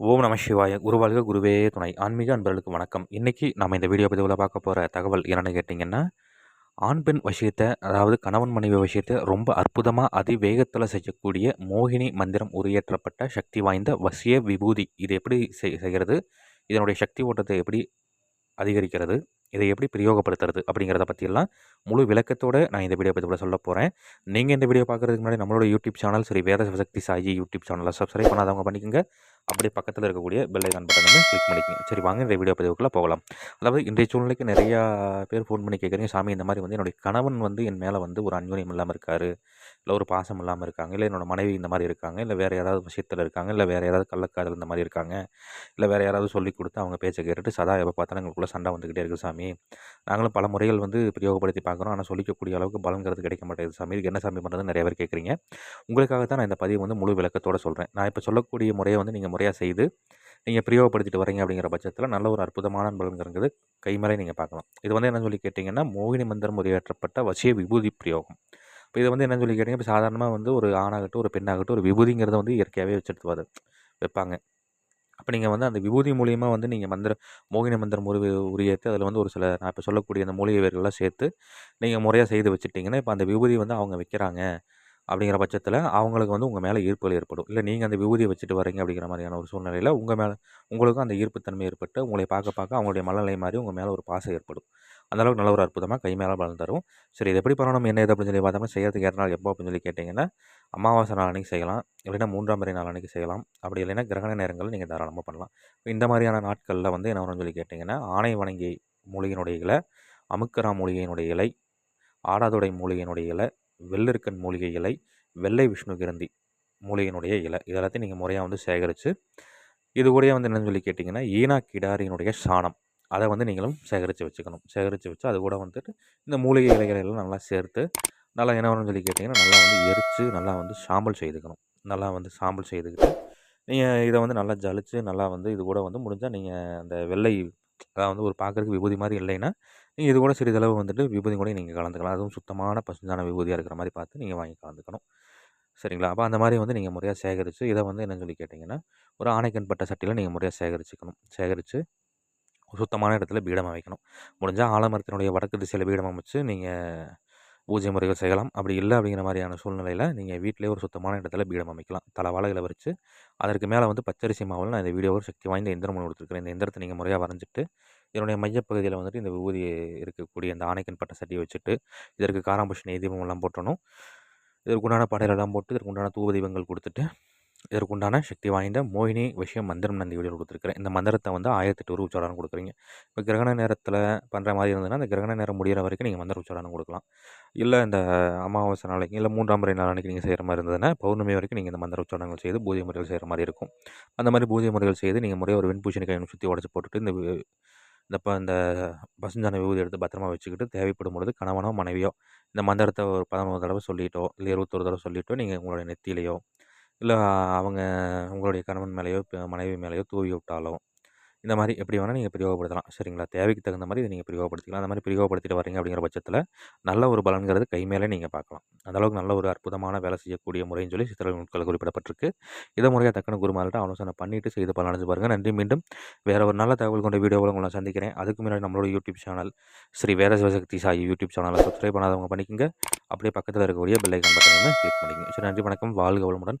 ஓம் நம சிவாய. குருவாழ்க குருவே துணை. ஆன்மீக அன்பர்களுக்கு வணக்கம். இன்றைக்கி நம்ம இந்த வீடியோ பதிவில் பார்க்க போகிற தகவல் என்னென்னு கேட்டிங்கன்னா ஆண் பெண் விஷயத்தை அதாவது கணவன் மனைவி விஷயத்தை ரொம்ப அற்புதமாக அதிவேகத்தில் செய்யக்கூடிய மோகினி மந்திரம் உரியேற்றப்பட்ட சக்தி வாய்ந்த வசிய விபூதி. இது எப்படி செய்கிறது? இதனுடைய சக்தி ஓட்டத்தை எப்படி அதிகரிக்கிறது? இதை எப்படி பிரயோகப்படுத்துறது? அப்படிங்கிறத பற்றியெல்லாம் முழு விளக்கத்தோடு நான் இந்த வீடியோ பற்றி சொல்ல போகிறேன் நீங்கள் இந்த வீடியோ பார்க்குறதுக்கு முன்னாடி நம்மளோட யூடியூப் சேனல் சரி வேத சக்தி சாயி யூடியூப் சேனலை சப்ஸ்கிரைப் பண்ணாதவங்க பண்ணிக்கோங்க. அப்படியே பக்கத்தில் இருக்கக்கூடிய பெல் ஐக்கான் வந்து கிளிக் பண்ணிக்கோங்க. சரி வாங்க இந்த வீடியோ பதிவுக்குள்ளே போகலாம். அதாவது இன்றைய சூழ்நிலைக்கு நிறையா பேர் ஃபோன் பண்ணி கேட்குறீங்க. சாமி இந்த மாதிரி வந்து என்னுடைய கணவன் வந்து என் மேலே வந்து ஒரு அன்யோன்யம் இல்லாமல் இருக்கார். இல்லை ஒரு பாசம் இல்லாமல் இருக்காங்க. இல்லை என்னோடய மனைவி இந்த மாதிரி இருக்காங்க. இல்லை வேறு யாராவது விஷயத்தில் இருக்காங்க. இல்லை வேறு யாராவது கள்ளக்காதல் இந்த மாதிரி இருக்காங்க. இல்லை வேறு யாராவது சொல்லி கொடுத்து அவங்க பேச்சை கேட்டுட்டு சதா எப்போ பார்த்தாலும் எங்களுக்குள்ளே சண்டை வந்துக்கிட்டே இருக்குது சாமி. நாங்களும் பல முறைகள் வந்து பிரயோகப்படுத்தி பார்க்குறோம். ஆனால் சொல்லிக்கக்கூடிய அளவுக்கு பலங்கிறது கிடைக்க மாட்டேங்குது சாமி. இதுக்கு என்ன சாமி பண்ணுறது நிறைய பேர் கேட்குறீங்க. உங்களுக்காக தான் நான் இந்த பதிவு வந்து முழு விளக்கத்தோடு சொல்கிறேன் நான் இப்போ சொல்லக்கூடிய முறையை வந்து நீங்கள் முறையாக செய்து நீங்கள் பிரயோகப்படுத்திட்டு வரீங்க அப்படிங்கிற பட்சத்தில் நல்ல ஒரு அற்புதமான பலன்கிறது கைமறை நீங்கள் பார்க்கலாம். இது வந்து என்ன சொல்லி கேட்டிங்கன்னா மோகினி மந்திரம் உரையாற்றப்பட்ட வசிய விபூதி பிரயோகம். இப்போ இதை வந்து என்னன்னு சொல்லி கேட்டிங்க இப்போ சாதாரணமாக வந்து ஒரு ஆணாகட்டும் ஒரு பெண்ணாகட்டும் ஒரு விபூதிங்கிறத வந்து இயற்கையாகவே வச்சுட்டு வைப்பாங்க. அப்போ நீங்கள் வந்து அந்த விபூதி மூலியமாக வந்து நீங்கள் மந்திர மோகினி மந்திரம் உருவி உரியத்து அதில் வந்து ஒரு சில நான் இப்போ சொல்லக்கூடிய அந்த மூலிகை வேர்கள்லாம் சேர்த்து நீங்கள் முறையாக செய்து வச்சுட்டிங்கன்னா இப்போ அந்த விபூதி வந்து அவங்க வைக்கிறாங்க. அப்படிங்கிற பட்சத்தில் அவங்களுக்கு வந்து உங்கள் மேலே ஈர்ப்புகள் ஏற்படும். இல்லை நீங்கள் அந்த விபூதியை வச்சுட்டு வரீங்க அப்படிங்கிற மாதிரியான ஒரு சூழ்நிலையில் உங்கள் மேலே உங்களுக்கும் அந்த ஈர்ப்புத்தன்மை ஏற்பட்டு உங்களை பார்க்க பார்க்க அவங்களுடைய மனநிலை மாதிரி உங்கள் மேலே ஒரு பாசம் ஏற்படும். அந்தளவுக்கு நல்ல ஒரு அற்புதமாக கை மேலே பலன் தரும். சரி இது எப்படி பண்ணணும்? என்ன இது அப்படின்னு சொல்லி பார்த்தோம்னா செய்யறதுக்கு ஏற நாள் எப்போ அப்படின்னு சொல்லி கேட்டிங்கன்னா அமாவாசை நாள் அன்றைக்கி செய்யலாம். இல்லைன்னா மூன்றாம் முறை நாள் அன்றைக்கி செய்யலாம். அப்படி இல்லைன்னா கிரகண நேரங்கள் நீங்கள் தாராளமாக பண்ணலாம். இந்த மாதிரியான நாட்களில் வந்து என்ன வரும்னு சொல்லி கேட்டிங்கன்னா ஆணை வணங்கி மூலிகையினுடைய இலை அமுக்கரா மூலிகையினுடைய இலை ஆடாதொடை மூலிகையினுடைய இலை வெள்ளிருக்கன் மூலிகை இலை வெள்ளை விஷ்ணு கிரந்தி மூலிகையினுடைய இலை. இதெல்லாத்தையும் நீங்கள் முறையாக வந்து சேகரித்து இது கூட வந்து என்னென்னு சொல்லி கேட்டிங்கன்னா ஈனா கிடாரியினுடைய சாணம். அதை வந்து நீங்களும் சேகரித்து வச்சுக்கணும். சேகரித்து வச்சு அது கூட வந்துட்டு இந்த மூலிகை இலைகளை எல்லாம் நல்லா சேர்த்து நல்லா என்ன வரும்னு சொல்லி கேட்டிங்கன்னா நல்லா வந்து எரித்து நல்லா வந்து சாம்பல் செய்துக்கணும். நல்லா வந்து சாம்பல் செய்துக்கிட்டு நீங்கள் இதை வந்து நல்லா ஜலித்து நல்லா வந்து இது கூட வந்து முடிஞ்சால் நீங்கள் அந்த வெள்ளை அதாவது வந்து ஒரு பார்க்குறதுக்கு விபூதி மாதிரி இல்லைன்னா நீங்கள் இது கூட சிறிதளவு வந்துட்டு விபூதி கூட நீங்கள் கலந்துக்கலாம். அதுவும் சுத்தமான பசுஞ்சான விபூதியாக இருக்கிற மாதிரி பார்த்து நீங்கள் வாங்கி கலந்துக்கணும். சரிங்களா? அப்போ அந்த மாதிரி வந்து நீங்கள் முறையாக சேகரித்து இதை வந்து என்னன்னு சொல்லி கேட்டிங்கன்னா ஒரு ஆணைக்கண் பட்ட சட்டியில் நீங்கள் முறையாக சேகரிச்சுக்கணும். சேகரித்து சுத்தமான இடத்துல பீடம் வைக்கணும் முடிஞ்சால் ஆலமரத்தினுடைய வடக்கு திசையில் பீடம் அமைச்சு நீங்கள் பூஜை முறைகள் செய்யலாம். அப்படி இல்லை அப்படிங்கிற மாதிரியான சூழ்நிலையில் நீங்கள் வீட்டிலே ஒரு சுத்தமான இடத்துல பீடம் அமைக்கலாம். தலை வாழைகளை வச்சு அதற்கு மேலே வந்து பச்சரிசி மாவில் நான் இந்த வீடியோ ஒரு சக்தி வாய்ந்த எந்திரம் ஒன்று கொடுத்துருக்கேன் இந்த எந்திரத்தை நீங்கள் முறையாக வரைஞ்சிட்டு இதனுடைய மையப்பகுதியில் வந்துட்டு இந்த விபூதி இருக்கக்கூடிய இந்த ஆணைக்கன் பட்ட சட்டியை வச்சுட்டு இதற்கு காராம்புஷ் நெய் தீபம் எல்லாம் போட்டணும். இதற்குண்டான படையிலெல்லாம் போட்டு இதற்குண்டான தூப தீபங்கள் கொடுத்துட்டு இதற்குண்டான சக்தி வாய்ந்த மோகினி விஷயம் மந்திரம் நான் இந்த கொடுத்துருக்குறேன். இந்த மந்திரத்தை வந்து ஆயிரத்தி எட்டு உச்சாரணம் கொடுக்குறீங்க. இப்போ கிரகண நேரத்தில் பண்ணுற மாதிரி இருந்ததுன்னா அந்த கிரகண நேரம் முடிகிற வரைக்கும் நீங்கள் மந்திர உச்சாரணம் கொடுக்கலாம். இல்லை இந்த அமாவாசை நாளைக்கு இல்லை மூன்றாம் முறை நாளைக்கு நீங்கள் செய்கிற மாதிரி இருந்ததுன்னா பௌர்ணமி வரைக்கும் நீங்கள் இந்த மந்திர உச்சாரணங்கள் செய்து பூஜை முறைகள் செய்கிற மாதிரி இருக்கும். அந்த மாதிரி பூஜை முறைகள் செய்து நீங்கள் முறையாக ஒரு வெண்பூசணி கையை சுற்றி உடச்சி போட்டுட்டு இந்த இந்த இப்போ இந்த பசுஞ்சான விபூதி எடுத்து பத்திரமா வச்சுக்கிட்டு தேவைப்படும் பொழுது கணவனோ மனைவியோ இந்த மந்திரத்தை ஒரு பதினோரு தடவை சொல்லிட்டோ இல்லை இருபத்தொரு தடவை சொல்லிட்டோ நீங்கள் உங்களுடைய நெத்தியிலையோ இல்லை அவங்க உங்களுடைய கணவன் மேலேயோ மனைவி மேலேயோ தூவி விட்டாலோ இந்த மாதிரி எப்படி வேணால் நீங்கள் பிரயோகப்படுத்தலாம். சரிங்களா? தேவைக்கு தகுந்த மாதிரி இதை நீங்கள் பிரயோகப்படுத்திக்கலாம். அந்த மாதிரி பிரயோகப்படுத்திட்டு வரீங்க அப்படிங்கிற பட்சத்தில் நல்ல ஒரு பலன்கிறது கை மேலே நீங்கள் பார்க்கலாம். அந்தளவுக்கு நல்ல ஒரு அற்புதமான வேலை செய்யக்கூடிய முறைன்னு சொல்லி சித்திரை நூட்கள் குறிப்பிடப்பட்டிருக்கு. இதை முறையாக தக்கன குருமார்கிட்ட ஆலோசனை பண்ணிவிட்டு செய்து பலனடைஞ்சு பாருங்கள் நன்றி. மீண்டும் வேறு ஒரு நல்ல தகவல் கொண்ட வீடியோவில் உங்களை சந்திக்கிறேன். அதுக்கு முன்னாடி நம்மளோட YouTube channel Shri Veda Sivashakti Sai YouTube சேனலை சப்ஸ்கிரைப் பண்ணாதவங்க பண்ணிக்கோங்க. அப்படியே பக்கத்தில் இருக்கக்கூடிய பெல்லைக்கான் பட்டனை கிளிக் பண்ணிக்கோங்க. சரி நன்றி. வணக்கம். வாழ்க வளமுடன்.